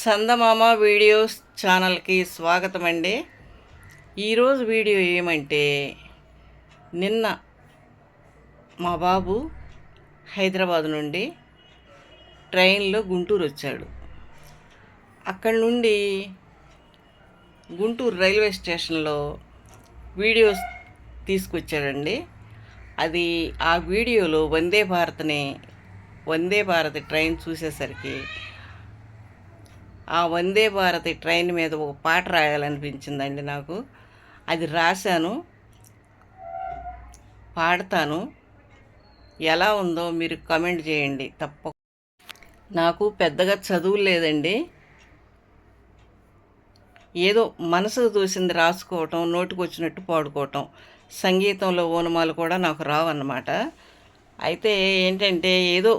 చందమామ videos ఛానల్కి స్వాగతం అండి ఈరోజు వీడియో ఏమంటే నిన్న మా బాబు హైదరాబాద్ నుండి ట్రైన్లో గుంటూరు వచ్చాడు. అక్కడి నుండి గుంటూరు రైల్వే స్టేషన్లో వీడియోస్ తీసుకొచ్చాడండి. అది ఆ వీడియోలో వందే భారత్ని వందే భారత్ ట్రైన్ చూసేసరికి ఆ వందే భారత్ ట్రైన్ మీద ఒక పాట రాయాలనిపించిందండి నాకు. అది రాశాను. పాడతాను. ఎలా ఉందో మీరు కమెంట్ చేయండి. తప్ప నాకు పెద్దగా చదువు లేదండి. ఏదో మనసుకు తోసింది రాసుకోవటం నోటికి వచ్చినట్టు పాడుకోవటం సంగీతంలో ఓనమాలు కూడా నాకు రావన్నమాట. అయితే ఏంటంటే ఏదో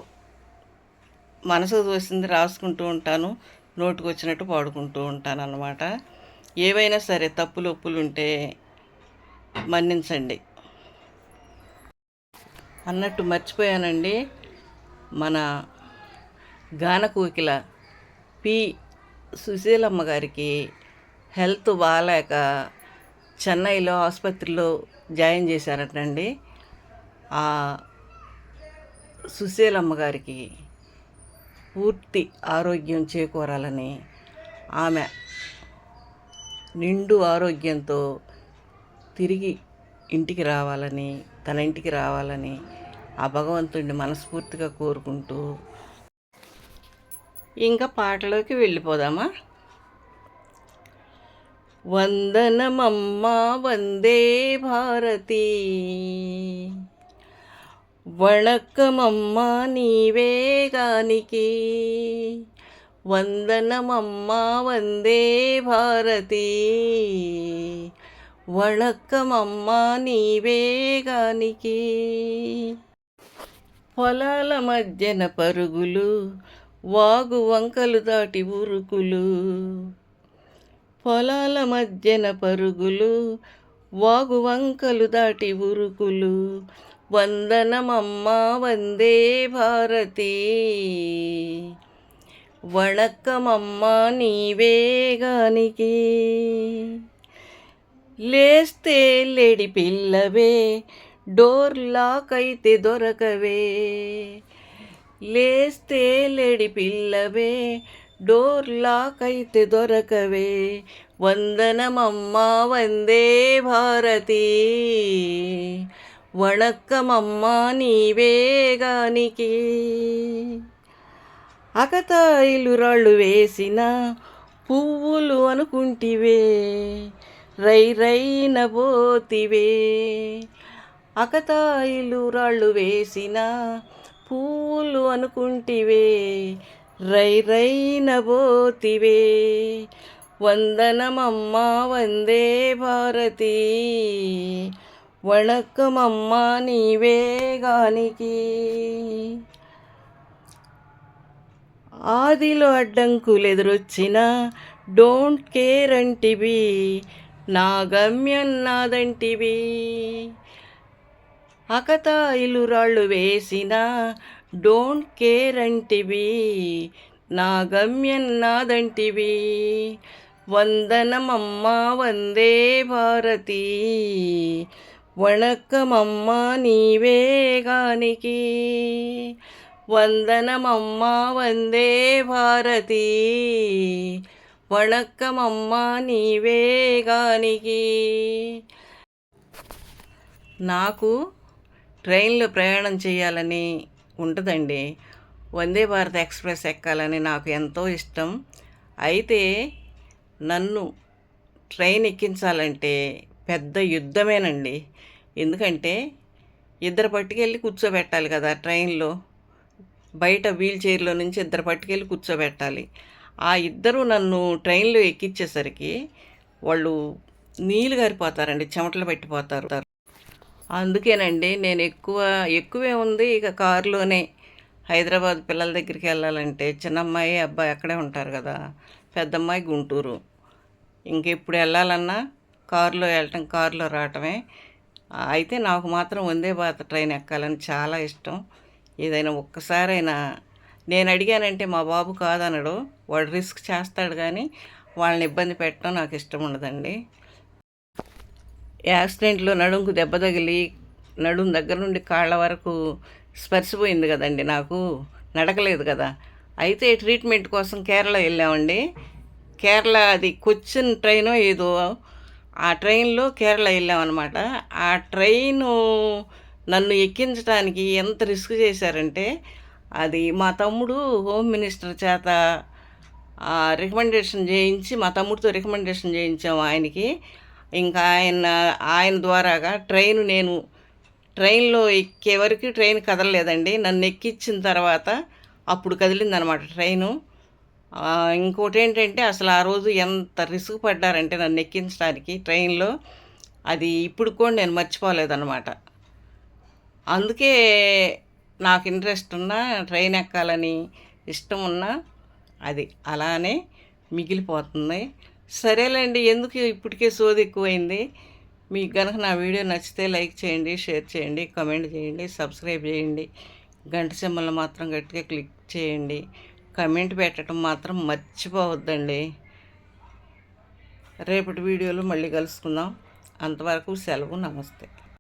మనసుకు తోసింది రాసుకుంటూ ఉంటాను. నోటుకు వచ్చినట్టు పాడుకుంటూ ఉంటాను అన్నమాట ఏవైనా సరే తప్పులు ఒప్పులు ఉంటే మన్నించండి. అన్నట్టు మర్చిపోయానండి. మన గాన కోకిల పి. సుశీలమ్మ గారికి హెల్త్ బాగాలేక చెన్నైలో ఆసుపత్రిలో జాయిన్ చేశారటండి. ఆ సుశీలమ్మ గారికి పూర్తి ఆరోగ్యం చేకూరాలని ఆమె నిండు ఆరోగ్యంతో తిరిగి ఇంటికి రావాలని తన ఇంటికి రావాలని ఆ భగవంతుడిని మనస్ఫూర్తిగా కోరుకుంటూ ఇంకా పాటలోకి వెళ్ళిపోదామా? వందనమమ్మా వందే భారతీ. వణక్కమమ్మా నీవేగానికి వందనమమ్మా వందే భారతి వణక్కమమ్మా నీవేగానికి పొలాల మధ్యన పరుగులు వాగు వంకలు దాటి ఉరుకులు పొలాల మధ్యన పరుగులు వాగు వంకలు దాటి ఉరుకులు వందనమమ్మా వందే భారతి వణక్కమమ్మా నీవేగానికి లేస్తే లేడి పిల్లవే డోర్ లాక్ అయితే దొరకవే లేస్తే లేడి పిల్లవే డోర్ లాక్ అయితే దొరకవే వందనమమ్మా వందే భారతి వణక్కమమ్మా నీవేగానికి అకతాయిలు రాళ్ళు వేసిన పువ్వులు అనుకుంటివే రై రైన పోతివే అకతాయిలు రాళ్ళు వేసిన పువ్వులు అనుకుంటివే రై రైన పోతివే వందనమమ్మా వందే భారతీ. వణక్కమమ్మా నీవేగానికి ఆదిలో అడ్డంకులు ఎదురొచ్చిన డోంట్ కేర్ అంటివి నా గమ్యం నాదంటివి అకతాయిలు రాళ్ళు వేసిన డోంట్ కేర్ అంటివి నా గమ్యం నాదంటివి వందనమమ్మా వందే భారతి వణక్కమమ్మా నీవేగానికి వందనమమ్మా వందే భారతి వణక్కమమ్మా నీవేగానికి నాకు ట్రైన్లో ప్రయాణం చేయాలని ఉంటుందండి. వందే భారత్ ఎక్స్ప్రెస్ ఎక్కాలని నాకు ఎంతో ఇష్టం. అయితే నన్ను ట్రైన్ ఎక్కించాలంటే పెద్ద యుద్ధమేనండి. ఎందుకంటే ఇద్దరు పట్టుకెళ్ళి కూర్చోబెట్టాలి కదా ట్రైన్లో. బయట వీల్ చైర్లో నుంచి ఇద్దరు పట్టుకెళ్ళి కూర్చోబెట్టాలి. ఆ ఇద్దరు నన్ను ట్రైన్లో ఎక్కించేసరికి వాళ్ళు నీళ్ళు గారిపోతారండి చెమటలు పెట్టిపోతారు. అందుకేనండి నేను ఎక్కువ ఎక్కువే ఉంది ఇక కారులోనే. హైదరాబాద్ పిల్లల దగ్గరికి వెళ్ళాలంటే చిన్నమ్మాయి అబ్బాయి అక్కడే ఉంటారు కదా పెద్దమ్మాయి గుంటూరు. ఇంకెప్పుడు వెళ్ళాలన్నా కారులో వెళ్ళటం కారులో రావటమే. అయితే నాకు మాత్రం వందే భారత్ ట్రైన్ ఎక్కాలని చాలా ఇష్టం. ఏదైనా ఒక్కసారైనా నేను అడిగానంటే మా బాబు కాదనడు వాడు రిస్క్ చేస్తాడు కానీ వాళ్ళని ఇబ్బంది పెట్టడం నాకు ఇష్టం ఉండదండి. యాక్సిడెంట్లో నడుముకు దెబ్బ తగిలి నడుము దగ్గర నుండి కాళ్ళ వరకు స్పర్శపోయింది కదండి నాకు నడకలేదు కదా. అయితే ట్రీట్మెంట్ కోసం కేరళ వెళ్ళామండి. కేరళ అది కొచ్చిన్ ట్రైనో ఏదో ఆ ట్రైన్లో కేరళ వెళ్ళామన్నమాట. ఆ ట్రైను నన్ను ఎక్కించడానికి ఎంత రిస్క్ చేశారంటే అది మా తమ్ముడు హోమ్ మినిస్టర్ చేత రికమెండేషన్ చేయించి మా తమ్ముడితో రికమెండేషన్ చేయించాము ఆయనకి. ఇంకా ఆయన ఆయన ద్వారాగా ట్రైన్ నేను ట్రైన్లో ఎక్కే వరకు ట్రైన్ కదలలేదండి. నన్ను ఎక్కించిన తర్వాత అప్పుడు కదిలిందనమాట ట్రైను. ఇంకోటి ఏంటంటే అసలు ఆ రోజు ఎంత రిస్క్ పడ్డారంటే నన్ను ఎక్కించడానికి ట్రైన్లో. అది ఇప్పుడు కూడా నేను మర్చిపోలేదన్నమాట. అందుకే నాకు ఇంట్రెస్ట్ ఉన్నా ట్రైన్ ఎక్కాలని ఇష్టం ఉన్నా అది అలానే మిగిలిపోతుంది. సరేలేండి ఎందుకు ఇప్పటికే సోది ఎక్కువైంది? మీకు కనుక నా వీడియో నచ్చితే లైక్ చేయండి షేర్ చేయండి కామెంట్ చేయండి సబ్స్క్రైబ్ చేయండి. గంట సింబల్ మాత్రం గట్టిగా క్లిక్ చేయండి. కమెంట్ పెట్టడం మాత్రం మర్చిపోవద్దండి. రేపటి వీడియోలో మళ్ళీ కలుసుకుందాం. అంతవరకు సెలవు నమస్తే.